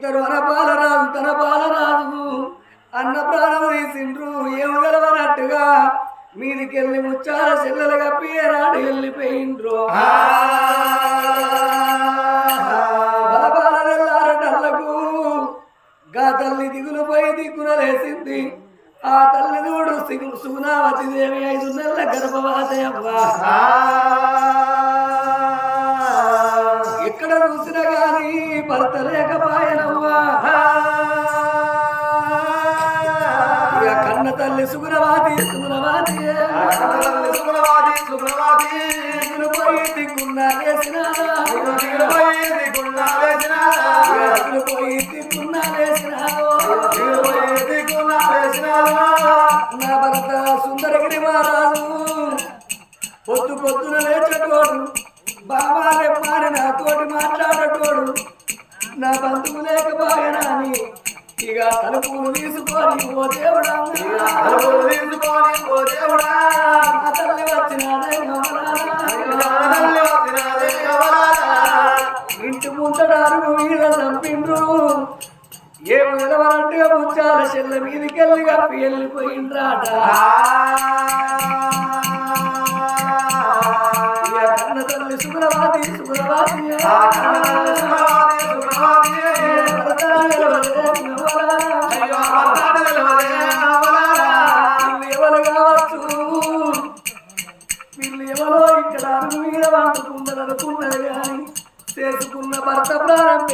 ఇద్దరు అనపాలరాజు తన పాలరాజు అన్న ప్రాణం తీసిండ్రు ఏం గెలవనట్టుగా మీదికెళ్ళి ముచ్చాల చెల్లెలు కప్పి రాడు వెళ్ళిపోయిండ్రు. బలబాలెల్లారటల్లకు గా తల్లి దిగులు పోయి దిక్కున లేసింది ఆ తల్లి చూడు సిగు సుగుణావతి దేవి ఐదు నెలల గర్భవతి అవ్వా. ఎక్కడ చూసినా గాని భర్త లేకపాయనవ్వా తల్లి సుగుణవాది సుగుణవాది దిగులు పోయి దిక్కున్నా లేసినా దిగులు పోయి దిక్కున్నా లేసినా నా భర్త సుందరగిరి మహారాజు పొద్దు పొద్దున లేచేటోడు బాబాలే మారి నాతోటి మాట్లాడేటోడు నా బంధువు లేకపోయానని ఇక తలుపులు తీసుకొని ఓ దేవుడా. నా తల్లి వచ్చినాదే ఇంటి అరుగు మీద చంపిండ్రు. ఏం నిలవాలంటే ముచ్చాల చెల్ల మీదికెళ్ళి కప్పి వెళ్ళిపోయిండ్రాట. తల్లి సుగ్రవాది సుగ్రవాది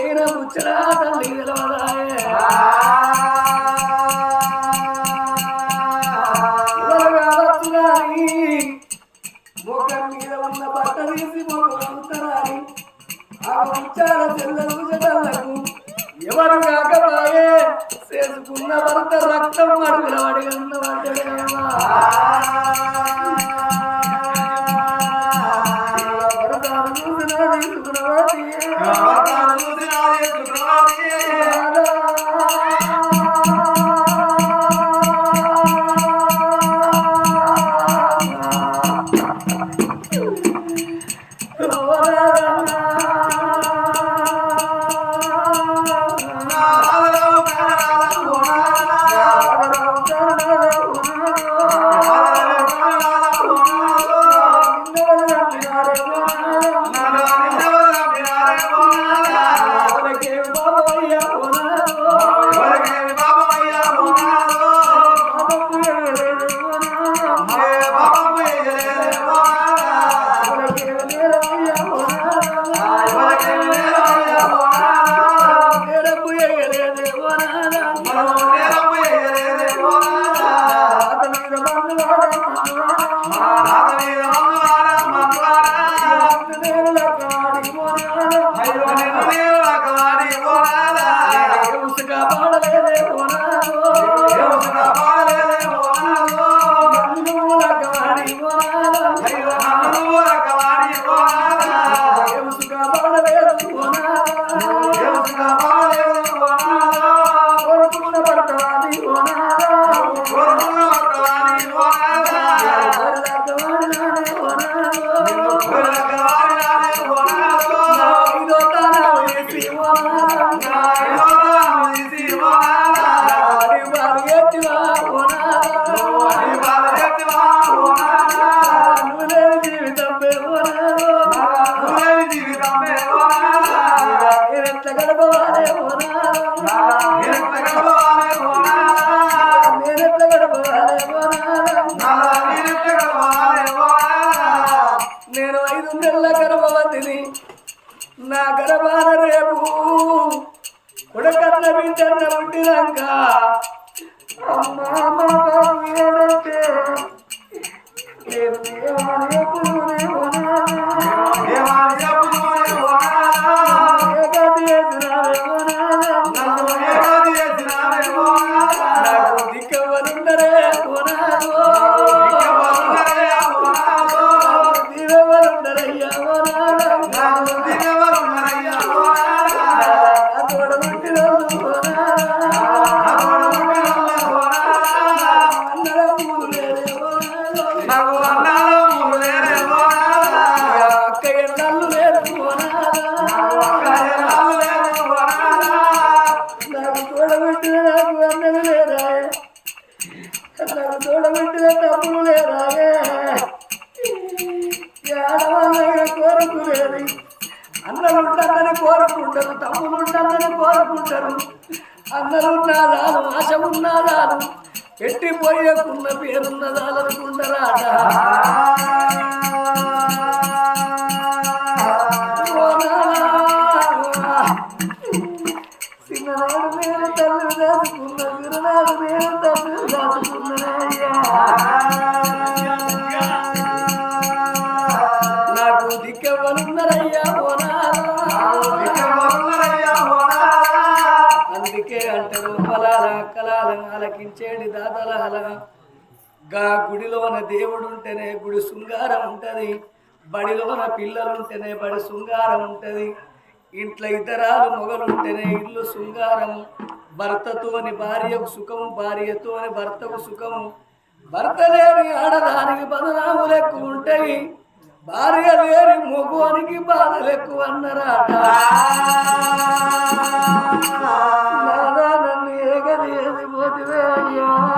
ప్రాణం పేర తల్లి ముఖం మీద ఉన్న బట్ట తీసి ఆ ముచ్చాల చెల్లెలు జటలకు ఎవరు కాకపాయే? చేసుకున్న భర్త రక్తం Oh, Maharaj. నేను ఐదు నెలల గర్భవతిని. నా గర్భాన రేపు కొడకన్న బిడ్డన్న పుట్టినాక అమ్మా నేను ఏమని ఎప్పుడు కోరుకుంటారు తమ్ముడు ఉండాలని కోరుకుంటారు అన్నలున్నదాలు ఆశ ఉన్నదాలు ఎట్టి పోయకున్న పేరున్నదాలనుకుంటారా ఆలకించేడి దాతలాల గా గుడిలోన దేవుడు ఉంటేనే గుడి శృంగారం ఉంటది బడిలోన పిల్లలు ఉంటేనే బడి శృంగారం ఉంటది ఇంట్లో ఇతరాలు మొగలుంటేనే ఇల్లు శృంగారము. భర్తతోని భార్యకు సుఖము భార్యతోని భర్తకు సుఖము. భర్త లేని ఆడదానికి బదనాములు ఎక్కువ ఉంటాయి భార్య లేని మొగువానికి బాధలు ఎక్కువ అన్నరాట నాదా Hadi ver ya.